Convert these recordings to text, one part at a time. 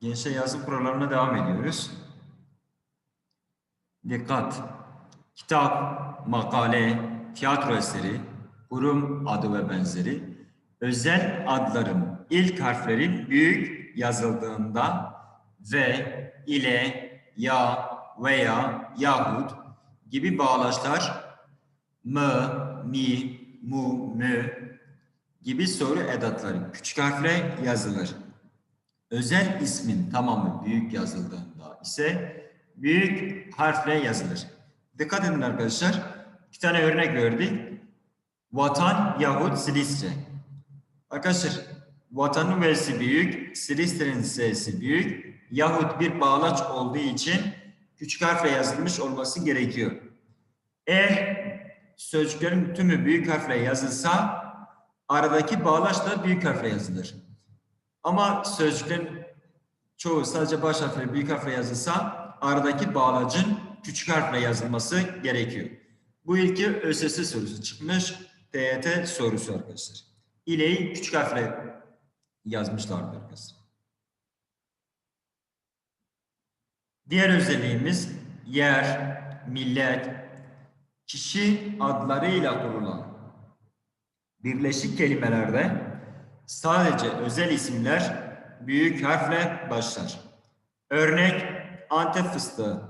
Gençler yazım kurallarına devam ediyoruz. Dikkat! Kitap, makale, tiyatro eseri, kurum adı ve benzeri özel adların ilk harfleri büyük yazıldığında ve ile, ya veya yahut gibi bağlaçlar mı, mi, mu, mü gibi soru edatları küçük harfle yazılır. Özel ismin tamamı büyük yazıldığında ise büyük harfle yazılır. Dikkat edin arkadaşlar. İki tane örnek verdik. Vatan yahut Silistre. Arkadaşlar vatanın V'si büyük, Silistre'nin S'si büyük yahut bir bağlaç olduğu için küçük harfle yazılmış olması gerekiyor. Eğer sözcüklerin tümü büyük harfle yazılsa aradaki bağlaç da büyük harfle yazılır. Ama sözcüklerin çoğu sadece baş harfle büyük harfle yazılsa aradaki bağlacın küçük harfle yazılması gerekiyor. Bu ilki ÖSS sorusu çıkmış. TYT sorusu arkadaşlar. İleyi küçük harfle yazmışlardı arkadaşlar. Diğer özelliğimiz yer, millet, kişi adlarıyla kurulan birleşik kelimelerde sadece özel isimler büyük harfle başlar. Örnek Antep fıstığı.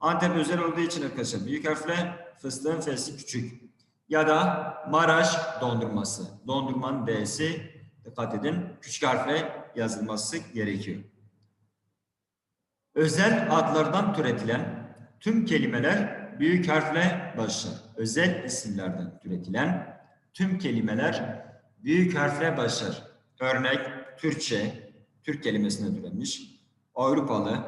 Antep özel olduğu için arkadaşlar büyük harfle fıstığın fesi küçük. Ya da Maraş dondurması. Dondurmanın D'si dikkat edin küçük harfle yazılması gerekiyor. Özel adlardan türetilen tüm kelimeler büyük harfle başlar. Özel isimlerden türetilen tüm kelimeler büyük harfle başlar. Örnek Türkçe, Türk kelimesinden türenmiş. Avrupalı,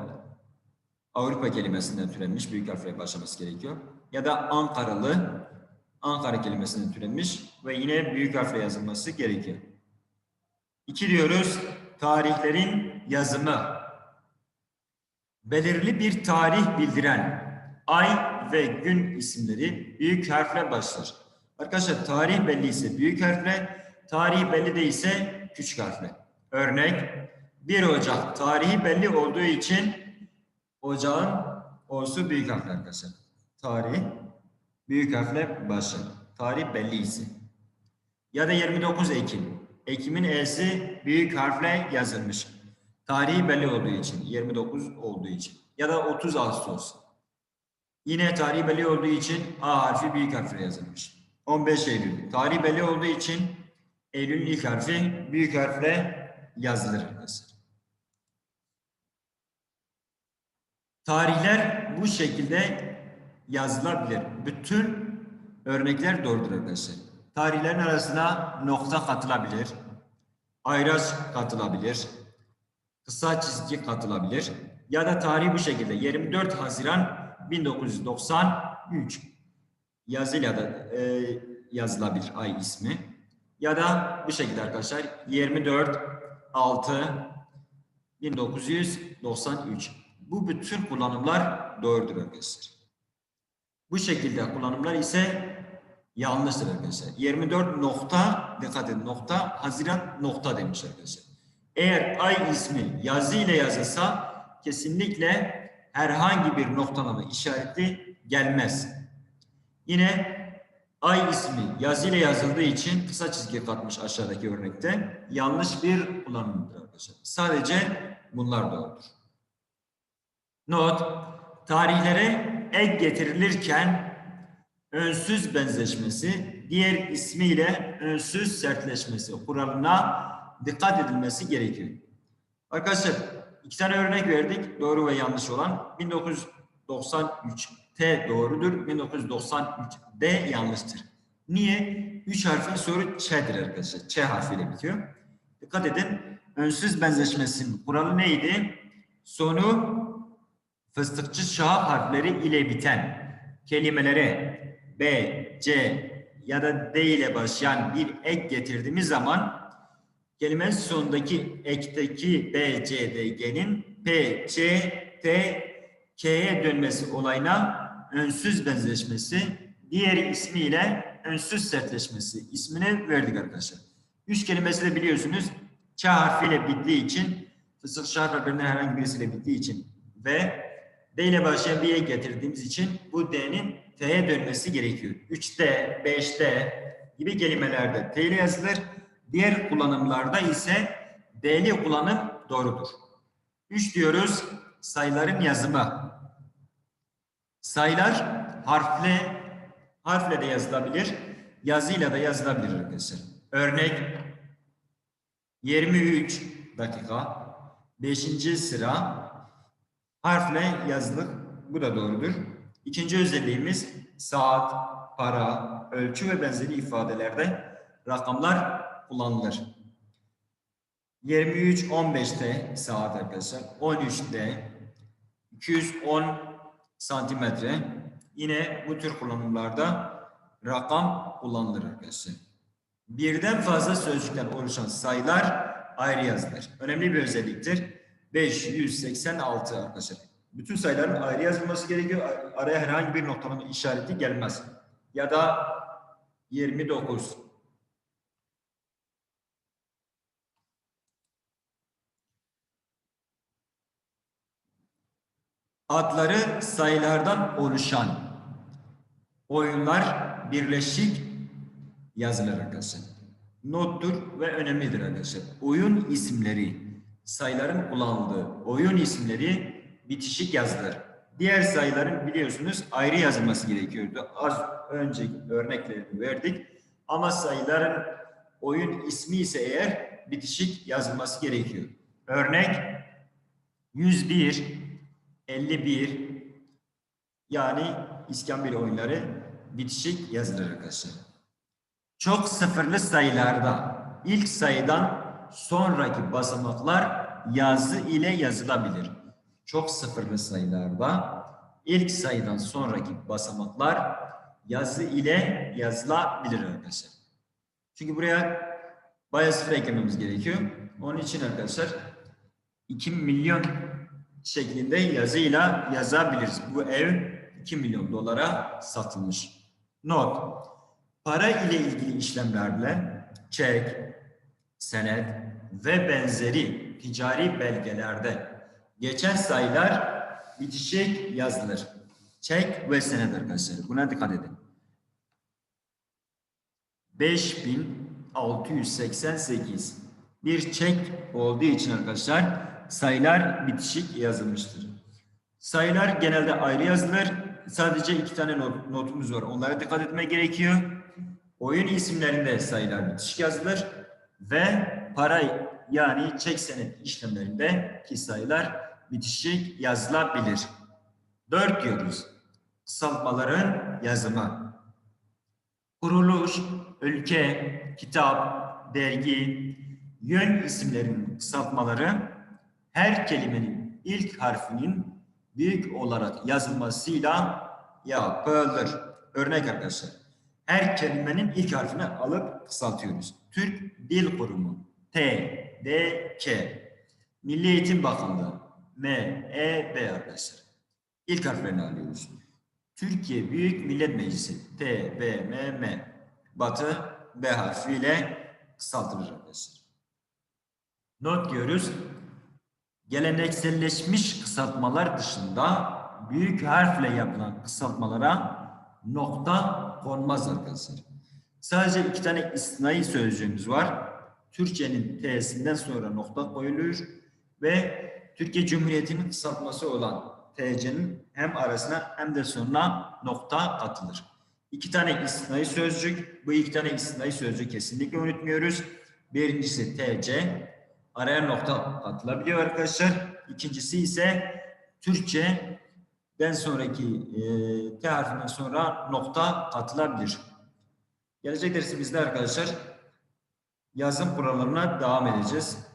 Avrupa kelimesinden türenmiş. Büyük harfle başlaması gerekiyor. Ya da Ankaralı, Ankara kelimesinden türenmiş ve yine büyük harfle yazılması gerekiyor. İki diyoruz, tarihlerin yazımı. Belirli bir tarih bildiren ay ve gün isimleri büyük harfle başlar. Arkadaşlar tarih belli ise büyük harfle, tarih belli değilse küçük harfle. Örnek 1 Ocak tarihi belli olduğu için ocağın o'su büyük harfle arkadaşlar. Tarih büyük harfle başlar. Tarih belli ise. Ya da 29 Ekim. Ekim'in e'si büyük harfle yazılmış. Tarihi belli olduğu için, 29 olduğu için. Ya da 30 Ağustos. Yine tarihi belli olduğu için A harfi büyük harfle yazılmış. 15 Eylül. Tarih belli olduğu için Eylül'ün ilk harfi büyük harfle yazılır. Tarihler bu şekilde yazılabilir. Bütün örnekler doğrudur arkadaşlar. Tarihlerin arasına nokta katılabilir, ayraç katılabilir, kısa çizgi katılabilir ya da tarih bu şekilde 24 Haziran 1993 yazıyla da e, yazılabilir ay ismi. Ya da bu şekilde arkadaşlar 24 6 1993. Bu bütün kullanımlar doğrudur arkadaşlar. Bu şekilde kullanımlar ise yanlıştır arkadaşlar. 24 nokta dikkat edin nokta Haziran nokta demiş arkadaşlar. Eğer ay ismi yazı ile yazılsa kesinlikle herhangi bir noktalama işareti gelmez. Yine ay ismi yazı ile yazıldığı için kısa çizgi katmış aşağıdaki örnekte. Yanlış bir kullanımdır arkadaşlar. Sadece bunlar doğrudur. Not, tarihlere ek getirilirken önsüz benzeşmesi, diğer ismiyle önsüz sertleşmesi kuralına dikkat edilmesi gerekiyor. Arkadaşlar iki tane örnek verdik. Doğru ve yanlış olan. 1993 T doğrudur. 1993 D yanlıştır. Niye? Üç harfli soru Ç'dir arkadaşlar. Ç harfiyle bitiyor. Dikkat edin. Önsüz benzeşmesinin kuralı neydi? Sonu fıstıkçı şah harfleri ile biten kelimelere B, C ya da D ile başlayan bir ek getirdiğimiz zaman kelimenin sonundaki ekteki B, C, D, G'nin P, C, T, K'ye dönmesi olayına önsüz benzeşmesi, diğer ismiyle önsüz sertleşmesi ismini verdik arkadaşlar. Üç kelimesi de biliyorsunuz Ç harfiyle bittiği için fısıltı harflerinden herhangi birisiyle bittiği için ve D ile başlayan bir ek getirdiğimiz için bu D'nin T'ye dönmesi gerekiyor. 3D, 5D gibi kelimelerde T ile yazılır. Diğer kullanımlarda ise D'li kullanım doğrudur. 3 diyoruz sayıların yazımı. Sayılar harfle harfle de yazılabilir, yazıyla da yazılabilir arkadaşlar. Örnek 23 dakika 5. sıra harfle yazılır. Bu da doğrudur. İkinci özelliğimiz saat, para, ölçü ve benzeri ifadelerde rakamlar kullanılır. 23 15'te saat arkadaşlar. 13'te 210 santimetre. Yine bu tür kullanımlarda rakam kullanılır arkadaşlar. Birden fazla sözcükten oluşan sayılar ayrı yazılır. Önemli bir özelliktir. 586 arkadaşlar. Bütün sayıların ayrı yazılması gerekiyor. Araya herhangi bir noktalama işareti gelmez. Ya da 29. Adları sayılardan oluşan oyunlar birleşik yazılır arkadaşlar. Nottur ve önemlidir arkadaşlar. Oyun isimleri, sayıların kullanıldığı oyun isimleri bitişik yazılır. Diğer sayıların biliyorsunuz ayrı yazılması gerekiyordu. Az önce örneklerini verdik. Ama sayıların oyun ismi ise eğer bitişik yazılması gerekiyor. Örnek 101, 51 yani iskambil oyunları bitişik yazılır arkadaşlar. Çok sıfırlı sayılarda ilk sayıdan sonraki basamaklar yazı ile yazılabilir. Çok sıfırlı sayılarda ilk sayıdan sonraki basamaklar yazı ile yazılabilir arkadaşlar. Çünkü buraya bayağı sıfır eklememiz gerekiyor. Onun için arkadaşlar 2 milyon şeklinde yazıyla yazabiliriz. Bu ev 2 milyon dolara satılmış. Not. Para ile ilgili işlemlerle çek, senet ve benzeri ticari belgelerde geçen sayılar bitişik yazılır. Çek ve senet arkadaşlar. Buna dikkat edin. 5688 bir çek olduğu için arkadaşlar sayılar bitişik yazılmıştır. Sayılar genelde ayrı yazılır. Sadece iki tane not, notumuz var. Onlara dikkat etme gerekiyor. Oyun isimlerinde sayılar bitişik yazılır ve para yani çek senet işlemlerinde ki sayılar bitişik yazılabilir. Dört diyoruz. Kısaltmaların yazımı. Kuruluş, ülke, kitap, dergi, yön isimlerinin kısaltmaları her kelimenin ilk harfinin büyük olarak yazılmasıyla yapılır. Örnek arkadaşlar. Her kelimenin ilk harfini alıp kısaltıyoruz. Türk Dil Kurumu T, D, K. Milli Eğitim Bakanlığı M, E, B arkadaşlar. İlk harflerini alıyoruz. Türkiye Büyük Millet Meclisi T, B, M, M. Batı B harfiyle kısaltılır arkadaşlar. Not diyoruz. Gelenekselleşmiş kısaltmalar dışında büyük harfle yapılan kısaltmalara nokta konmaz arkadaşlar. Sadece iki tane istinai sözcüğümüz var. Türkçenin T'sinden sonra nokta koyulur ve Türkiye Cumhuriyeti'nin kısaltması olan TC'nin hem arasına hem de sonuna nokta atılır. İki tane istinai sözcük. Bu iki tane istinai sözcüğü kesinlikle unutmuyoruz. Birincisi TC, araya nokta atılabiliyor arkadaşlar. İkincisi ise Türkçe'den sonraki e, T harfinden sonra nokta atılabilir. Gelecek dersimizde arkadaşlar yazım kurallarına devam edeceğiz.